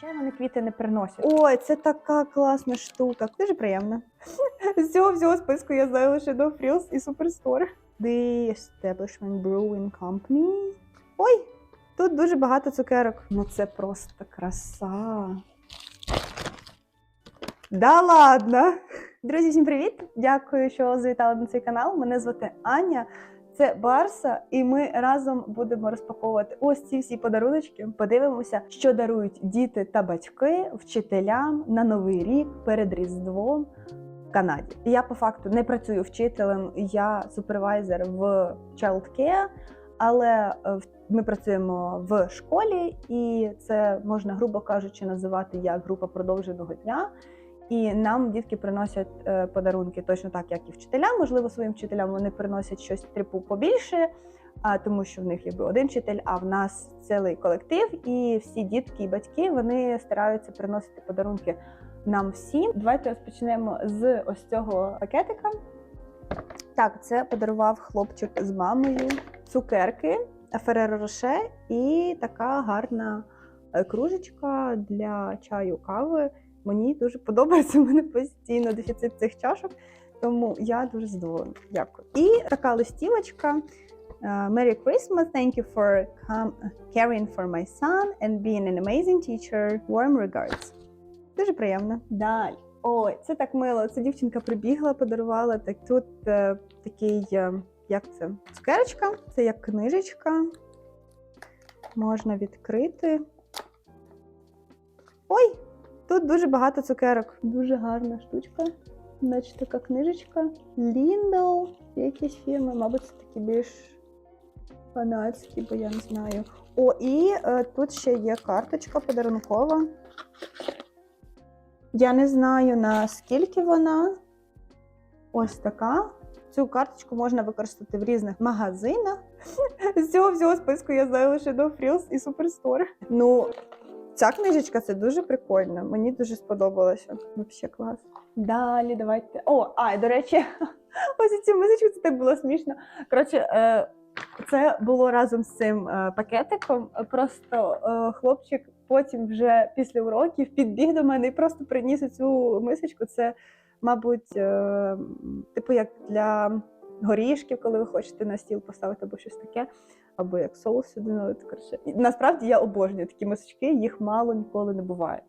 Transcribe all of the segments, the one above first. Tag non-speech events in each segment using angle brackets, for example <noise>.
Зазвичай вони квіти не приносять. Ой, це така класна штука. Дуже приємно. <laughs> З цього всього списку я знаю лише до Frills і Superstore. The Establishment Brewing Company. Ой, тут дуже багато цукерок. Ну це просто краса. Да ладно. Друзі, всім привіт! Дякую, що завітали на цей канал. Мене звати Аня. Це Барса, і ми разом будемо розпаковувати ось ці всі подаруночки. Подивимося, що дарують діти та батьки вчителям на новий рік перед Різдвом Канаді. Я по факту не працюю вчителем, я супервайзер в Child Care, але е, ми працюємо в школі, і це можна, грубо кажучи, називати як група продовженого дня. І нам дітки приносять е, подарунки точно так, як і вчителям. Можливо, своїм вчителям вони приносять щось типу побільше, а тому що в них якби один вчитель, а в нас цілий колектив, і всі дітки і батьки вони стараються приносити подарунки нам всім. Давайте розпочнемо з ось цього пакетика. Так, це подарував хлопчик з мамою цукерки Ferrero Rocher і така гарна е, кружечка для чаю кави. Мені дуже подобається. У мене постійно дефіцит цих чашок, тому я дуже задоволена. Дякую. І така листівочка. е, Merry Christmas, thank you for caring for my son and being an amazing teacher. Warm regards. Дуже приємно. Далі. Ой, це так мило. Це дівчинка прибігла, подарувала. Так тут е, такий, е, як це? Цукерочка. Це як книжечка. Можна відкрити. Ой, Тут дуже багато цукерок. Дуже гарна штучка. Значить, така книжечка. Lindell. Якісь фірми, мабуть, це такі більш фанатські, бо я не знаю. О, і е, тут ще є карточка подарункова. Я не знаю наскільки вона. Ось така. Цю карточку можна використати в різних магазинах. <laughs> З цього всього списку я знаю лише до Frills і Superstore. Ну, Ця книжечка це дуже прикольно. Мені дуже сподобалося. Взагалі клас. Далі давайте. О, а до речі, <laughs> ось цю музичку це так було смішно. Коротше, е, це було разом з цим е, пакетиком. Просто е, хлопчик потім вже після уроків підбіг до мене і просто приніс цю мисочку. Це, мабуть, типу як для горішків, коли ви хочете на стіл поставити або щось таке або як соус сюди налити. Коротше. І Насправді я обожнюю такі мисочки, їх мало ніколи не буває.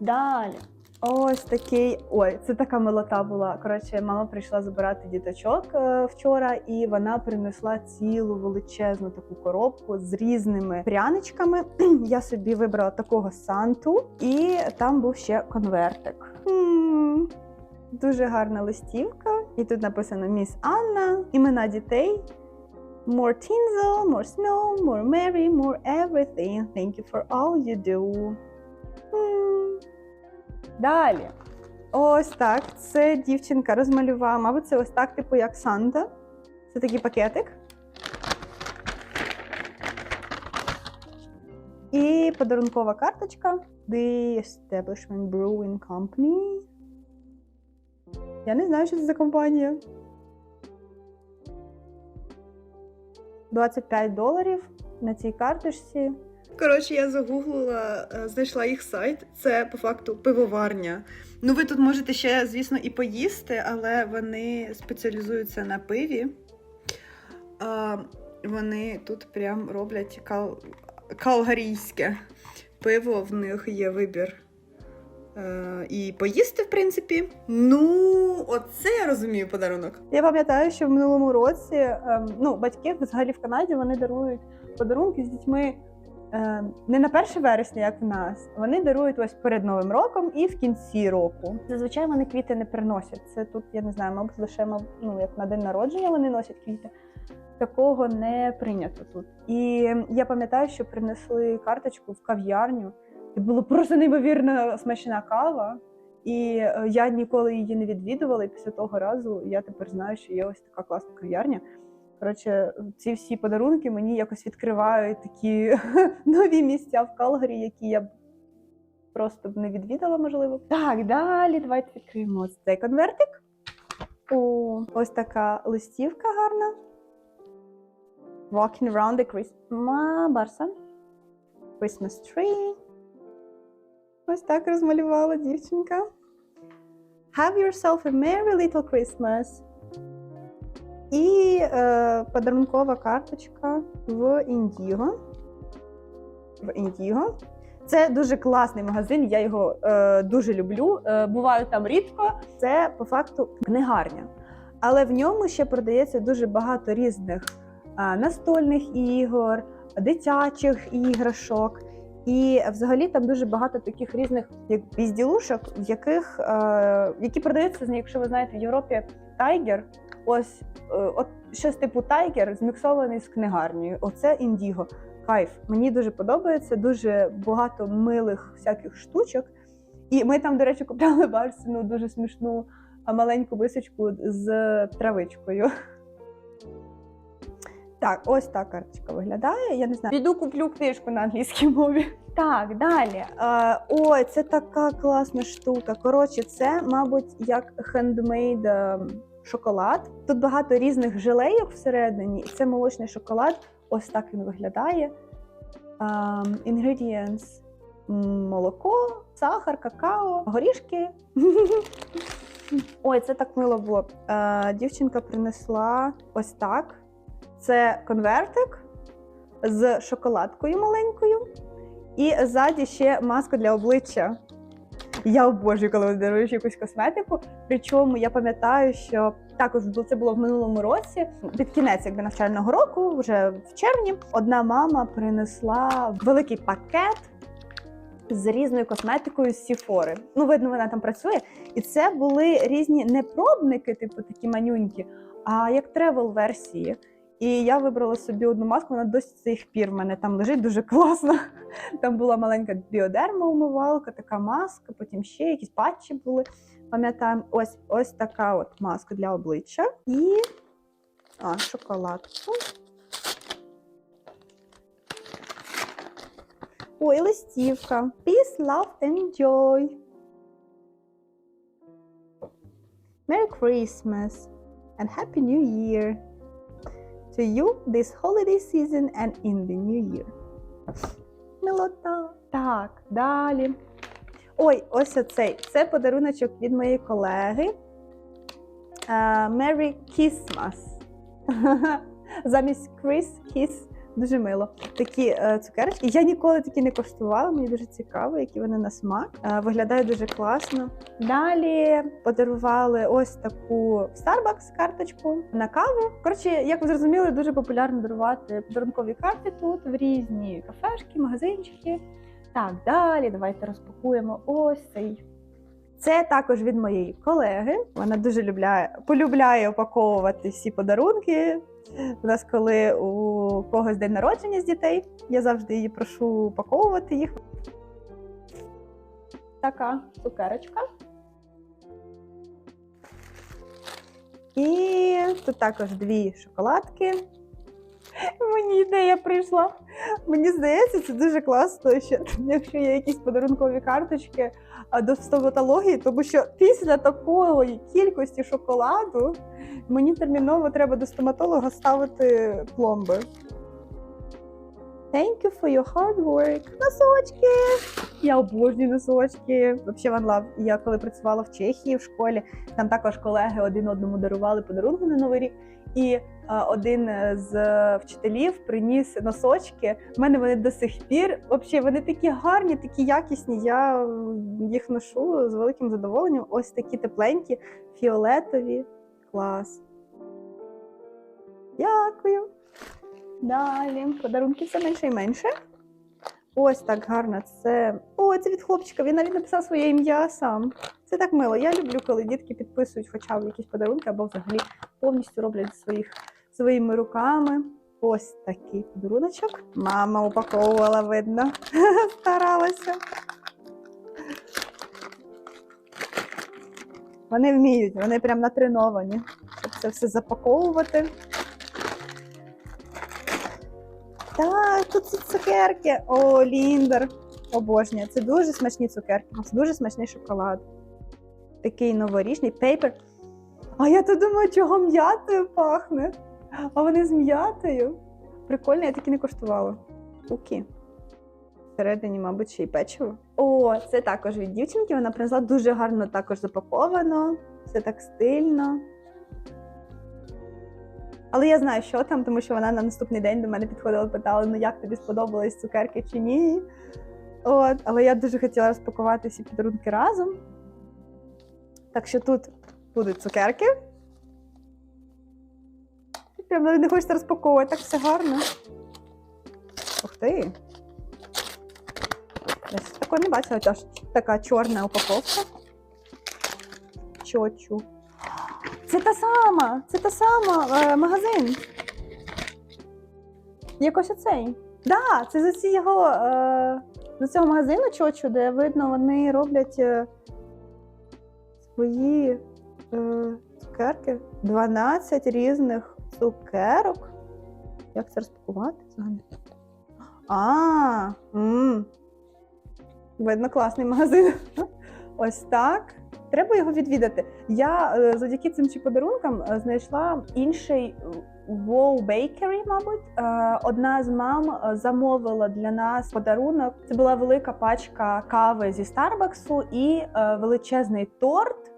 Далі. Ось такий. Ой, це така милота була. Коротше, мама прийшла забирати діточок е, вчора, і вона принесла цілу величезну таку коробку з різними пряничками. <clears throat> Я собі вибрала такого санту, і там був ще конвертик. М, Дуже гарна листівка. І тут написано Міс Анна, імена дітей. More tinsel, more snow, more merry, more everything. Thank you for all you do. Далі. Ось так. Це дівчинка розмалювала. Мабуть, це ось так, типу, як Санта. Це такий пакетик. І подарункова карточка. The Establishment Brewing Company. Я не знаю, що це за компанія. 25 доларів на цій карточці. Коротше, я загуглила, е, знайшла їх сайт. Це по факту пивоварня. Ну, ви тут можете ще, звісно, і поїсти, але вони спеціалізуються на пиві. А, вони тут прям роблять кал... калгарійське пиво, в них є вибір. Е, і поїсти, в принципі. Ну, оце я розумію подарунок. Я пам'ятаю, що в минулому році ем, ну, батьки взагалі в Канаді вони дарують подарунки з дітьми е, не на 1 вересня, як в нас. Вони дарують ось перед Новим роком і в кінці року. Зазвичай вони квіти не приносять. Це тут, я не знаю, мабуть, лише ну, як на день народження вони носять квіти. Такого не прийнято тут. І я пам'ятаю, що принесли карточку в кав'ярню. І була просто неймовірно смачна кава. І е, я ніколи її не відвідувала. І після того разу я тепер знаю, що є ось така класна кав'ярня. Коротше, ці всі подарунки мені якось відкривають такі <laughs> нові місця в Калгарі, які я б просто б не відвідала, можливо. Так, далі давайте відкриємо ось цей конвертик. О, ось така листівка гарна. Walking around the Christmas Barsa. Christmas tree. Ось так розмалювала дівчинка. Have yourself a merry little Christmas. І е, подарункова карточка в Індіго. В Індіго. Це дуже класний магазин, я його е, дуже люблю. Е, буваю там рідко. Це по факту книгарня. Але в ньому ще продається дуже багато різних е, настольних ігор, дитячих іграшок. І взагалі там дуже багато таких різних як безділушок, в яких е, які продаються, якщо ви знаєте, в Європі тайгер. Ось е, от щось типу тайгер зміксований з книгарнею. Оце індіго. Кайф. Мені дуже подобається, дуже багато милих всяких штучок. І ми там, до речі, купляли барсину дуже смішну маленьку височку з травичкою. Так, ось та карточка виглядає. Я не знаю. Піду куплю книжку на англійській мові. <laughs> Так, далі. Е, ой, це така класна штука. Коротше, це, мабуть, як хендмейд е, шоколад. Тут багато різних жилейок всередині, і це молочний шоколад. Ось так він виглядає. Um, ingredients молоко, сахар, какао, горішки. <laughs> Ой, це так мило було. Е, дівчинка принесла ось так. Це конвертик з шоколадкою маленькою. І ззаді ще маска для обличчя. Я обожнюю, коли даруєш якусь косметику. Причому я пам'ятаю, що також це було в минулому році, під кінець якби навчального року, вже в червні, одна мама принесла великий пакет з різною косметикою з Сіфори. Ну, видно, вона там працює. І це були різні не пробники, типу такі манюнькі, а як тревел-версії. І я вибрала собі одну маску, вона до цих пір в мене там лежить дуже класно. <laughs> Там була маленька біодерма умивалка, така маска, потім ще якісь патчі були. Пам'ятаємо, ось ось така от маска для обличчя. І а, шоколадку. Ой, листівка. Peace, love and joy. Merry Christmas and Happy New Year to you this holiday season and in the new year. Милота. Так, далі. Ой, ось оцей. Це подаруночок від моєї колеги. Uh, Merry Christmas. Замість Chris Kiss. Дуже мило. Такі е, цукерочки. Я ніколи такі не коштувала, мені дуже цікаво, які вони на смак. Е, виглядає дуже класно. Далі подарували ось таку Starbucks карточку на каву. Коротше, як ви зрозуміли, дуже популярно дарувати подарункові карти тут в різні кафешки, магазинчики. Так, далі давайте розпакуємо ось цей. Це також від моєї колеги. Вона дуже любляє, полюбляє опаковувати всі подарунки. У нас, коли у когось день народження з дітей, я завжди її прошу упаковувати їх. Така цукерочка. І тут також дві шоколадки. Мені ідея прийшла. Мені здається, це дуже класно, що якщо є якісь подарункові карточки до стоматології, тому що після такої кількості шоколаду мені терміново треба до стоматолога ставити пломби. Thank you for your hard work. Носочки! Я обожнюю носочки. Взагалі one love. Я коли працювала в Чехії в школі, там також колеги один одному дарували подарунки на Новий рік. І один з е, вчителів приніс носочки. У мене вони до сих пір. Взагалі, вони такі гарні, такі якісні. Я їх ношу з великим задоволенням. Ось такі тепленькі, фіолетові. Клас. Дякую. Далі. Подарунки все менше і менше. Ось так гарно. Це. О, це від хлопчика. Він навіть написав своє ім'я сам. Це так мило. Я люблю, коли дітки підписують хоча б якісь подарунки або взагалі повністю роблять своїх, своїми руками. Ось такий подаруночок. Мама упаковувала, видно. <laughs> Старалася. Вони вміють, вони прям натреновані, щоб це все запаковувати. Так, тут цукерки. О, Ліндер. Обожнюю. Це дуже смачні цукерки. Це дуже смачний шоколад. Такий новорічний пейпер. А я то думаю, чого м'ятою пахне. А вони з м'ятою. Прикольно, я такі не коштувала. Куки. Всередині, мабуть, ще й печиво. О, це також від дівчинки. Вона принесла дуже гарно також запаковано. Все так стильно. Але я знаю, що там, тому що вона на наступний день до мене підходила, питала, ну як тобі сподобались цукерки чи ні. От, але я дуже хотіла розпакувати всі подарунки разом. Так що тут будуть цукерки. Прям не хочеться розпаковувати, так все гарно. Ух ти. Я такого не бачила, аж така чорна упаковка. Чочу. Це та сама, це та сама е, магазин. Якось оцей. Да, це з цього, е, з цього магазину Чочу, де видно, вони роблять е, свої е, цукерки. 12 різних цукерок. Як це розпакувати? А, видно, класний магазин. Ось так. Треба його відвідати. Я е, завдяки цим чи подарункам е, знайшла інший Wow Bakery, мабуть. Е, Одна з мам замовила для нас подарунок. Це була велика пачка кави зі Старбаксу і величезний торт.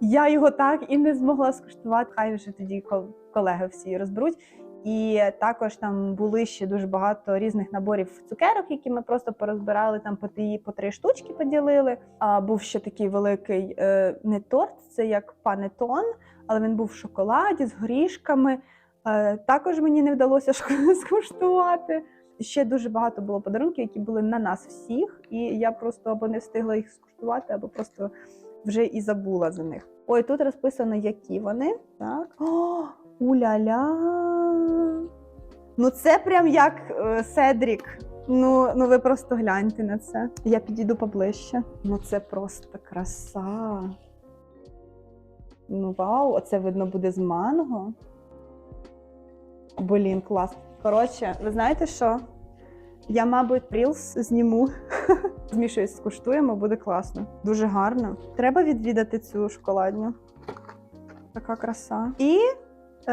Я його так і не змогла скуштувати. Хай вже тоді кол- колеги всі розберуть. І також там були ще дуже багато різних наборів цукерок, які ми просто порозбирали там по три, по три штучки поділили. А був ще такий великий е, не торт, це як панетон, але він був в шоколаді з горішками. Е, також мені не вдалося <laughs> скуштувати. Ще дуже багато було подарунків, які були на нас всіх, і я просто або не встигла їх скуштувати, або просто вже і забула за них. Ой, тут розписано, які вони. Так. О, уля-ля. Ну, це прям як е, Седрік. Ну, ну ви просто гляньте на це. Я підійду поближче. Ну, це просто краса. Ну, вау, оце видно буде з манго. Блін, клас. Коротше, ви знаєте що? Я, мабуть, Reels зніму. <laughs> Змішуюсь, скуштуємо, буде класно. Дуже гарно. Треба відвідати цю шоколадню. Така краса. І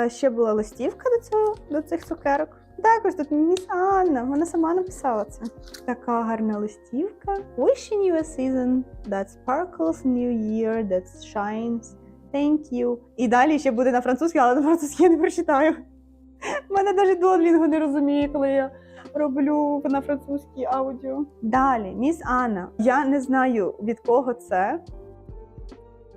ще була листівка до цього, до цих цукерок. Також тут міс Анна, вона сама написала це. Така гарна листівка. Wishing you a season that sparkles new year, that shines. Thank you. І далі ще буде на французькій, але на французькій я не прочитаю. Мене навіть Дуодлінго не розуміє, коли я роблю на французькій аудіо. Далі, міс Анна. Я не знаю від кого це,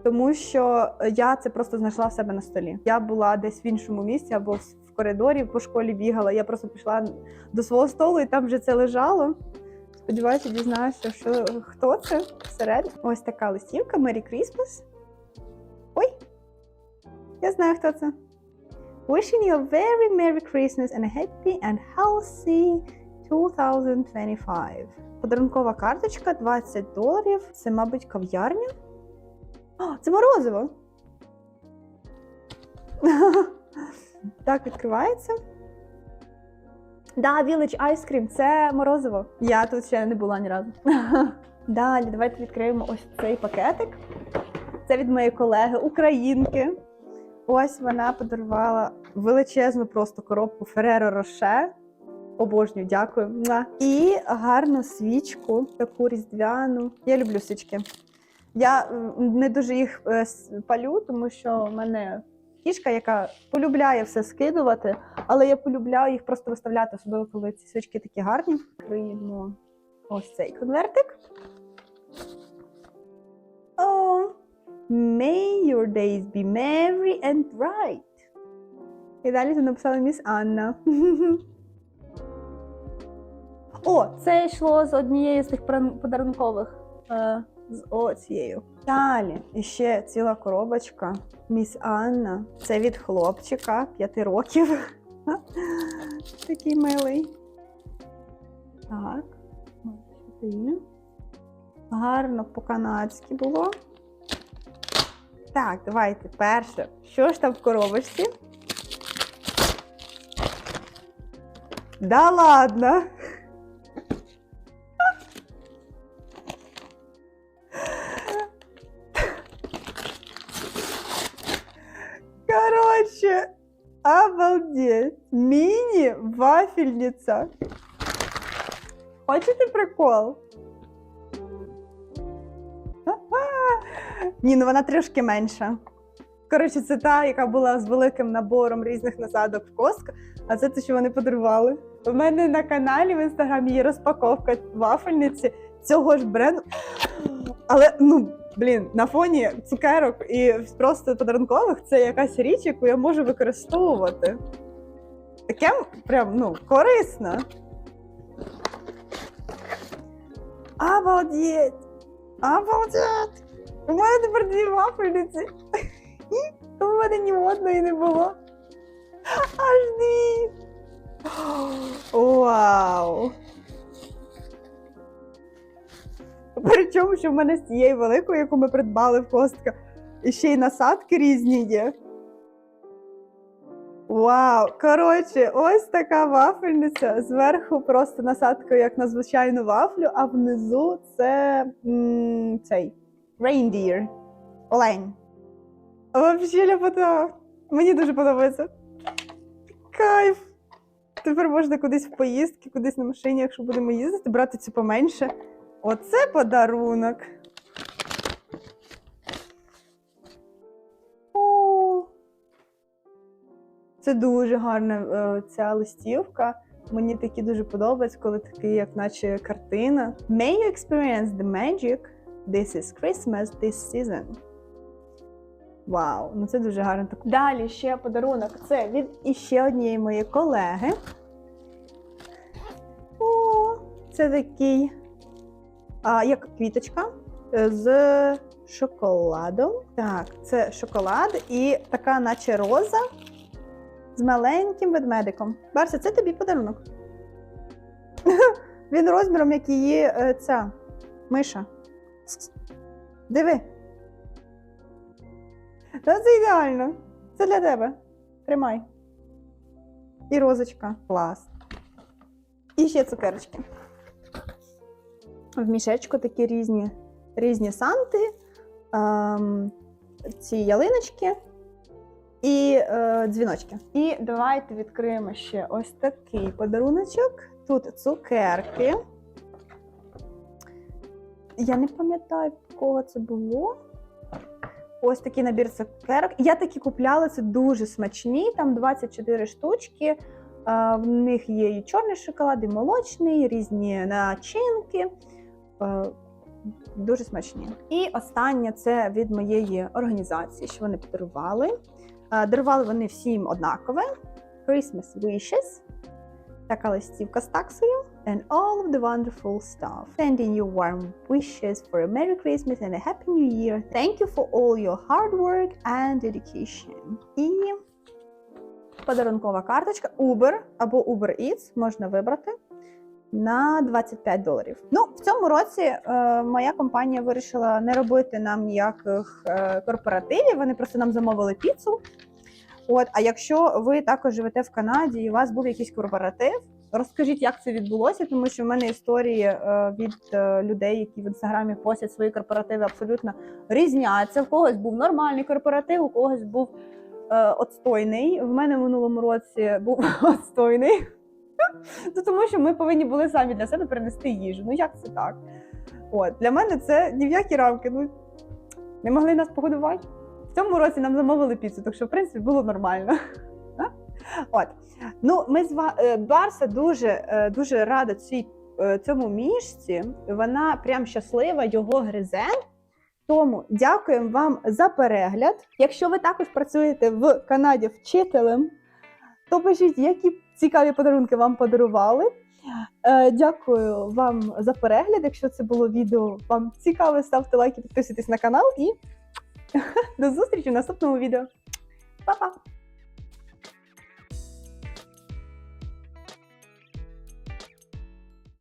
тому що я це просто знайшла в себе на столі. Я була десь в іншому місці або в в коридорі по школі бігала. Я просто пішла до свого столу і там вже це лежало. Сподіваюся, дізнаюся, що хто це всередині. Ось така листівка Merry Christmas. Ой! Я знаю, хто це. Wishing you a very Merry Christmas and a happy and healthy 2025. Подарункова карточка 20 доларів. Це, мабуть, кав'ярня. О, це морозиво. <laughs> так, відкривається. Да, Village Ice Cream, це морозиво. Я тут ще не була ні разу. <laughs> Далі, давайте відкриємо ось цей пакетик. Це від моєї колеги Українки. Ось вона подарувала величезну просто коробку Ferrero Rocher. Обожнюю, дякую. І гарну свічку, таку різдвяну. Я люблю свічки. Я не дуже їх е, палю, тому що в мене кішка, яка полюбляє все скидувати, але я полюбляю їх просто виставляти, особливо коли ці свічки такі гарні. Відкриємо ось цей конвертик. О, May your days be merry and bright. І далі тут написала міс Анна. <laughs> О, це йшло з однієї з тих подарункових. З оцією. Далі ще ціла коробочка. Міс Анна. Це від хлопчика 5 років. <laughs> Такий милий. Так. Ось. Гарно по-канадськи було. Так, давайте перше. Що ж там в коробочці? Да ладно. Мини-вафельница. Хочете прикол? <laughs> Ні, ну вона трішки менша. Коротше, це та, яка була з великим набором різних насадок в Костка, а це те, що вони подарували. У мене на каналі в інстаграмі є розпаковка вафельниці цього ж бренду. Але ну блін, на фоні цукерок і просто подарункових це якась річ, яку я можу використовувати. Таке прям ну корисно. Обалдеть! Обалдеть! У мене тепер дві вафельниці. <laughs> У мене ні одної не було. Аж дві. <gasps> Вау! Причому, що в мене з цієї великої, яку ми придбали в костка, і ще й насадки різні є. Вау! Коротше, ось така вафельниця. Зверху просто насадка, як на звичайну вафлю, а внизу це м, цей reindeer. Олень. Взагалі ляпота. Мені дуже подобається. Кайф. Тепер можна кудись в поїздки, кудись на машині, якщо будемо їздити, брати цю поменше. Оце подарунок. Це дуже гарна е, ця листівка. Мені такі дуже подобаються, коли такі, як наче картина. May you experience the magic. This is Christmas this season. Вау, ну це дуже гарно. Далі ще подарунок. Це від іще однієї моєї колеги. О, це такий, а, як квіточка е, з шоколадом. Так, це шоколад і така, наче роза з маленьким ведмедиком. Барся, це тобі подарунок. <laughs> Він розміром, як її е, ця миша. Диви. Та це ідеально. Це для тебе. Тримай. І розочка. Клас. І ще цукерочки. В мішечку такі різні, різні санти, ем, ці ялиночки і е, дзвіночки. І давайте відкриємо ще ось такий подаруночок. Тут цукерки. Я не пам'ятаю, кого це було. Ось такий набір цукерок. Я такі купляла, це дуже смачні, там 24 штучки. А, В них є і чорний шоколад, і молочний, різні начинки. Е, Дуже смачні. І останнє це від моєї організації, що вони подарували. Дарували вони всім однакове. Christmas Wishes. Така листівка з таксою. And all of the wonderful stuff. Sending you warm wishes for a Merry Christmas and a Happy New Year. Thank you for all your hard work and dedication. І подарункова карточка Uber або Uber Eats можна вибрати на 25 доларів. Ну, в цьому році е, моя компанія вирішила не робити нам ніяких е, корпоративів. Вони просто нам замовили піцу. От, а якщо ви також живете в Канаді і у вас був якийсь корпоратив, розкажіть, як це відбулося, тому що в мене історії е, від е, людей, які в інстаграмі постять свої корпоративи, абсолютно різняться. В когось був нормальний корпоратив, у когось був е, отстойний. В мене в минулому році був <laughs> отстойний. Ну, тому що ми повинні були самі для себе принести їжу. Ну як це так? От для мене це ні в які рамки. Ну не могли нас погодувати. Цьому році нам замовили піцу, так що в принципі було нормально. <laughs> От ну ми з е, Барса дуже е, дуже рада цій е, цьому мішці. Вона прям щаслива, його гризе. Тому дякуємо вам за перегляд. Якщо ви також працюєте в Канаді вчителем, то пишіть, які цікаві подарунки вам подарували. Дякую вам за перегляд. Якщо це було відео вам цікаве, ставте лайки, підписуйтесь на канал і до зустрічі в наступному відео. Па-па!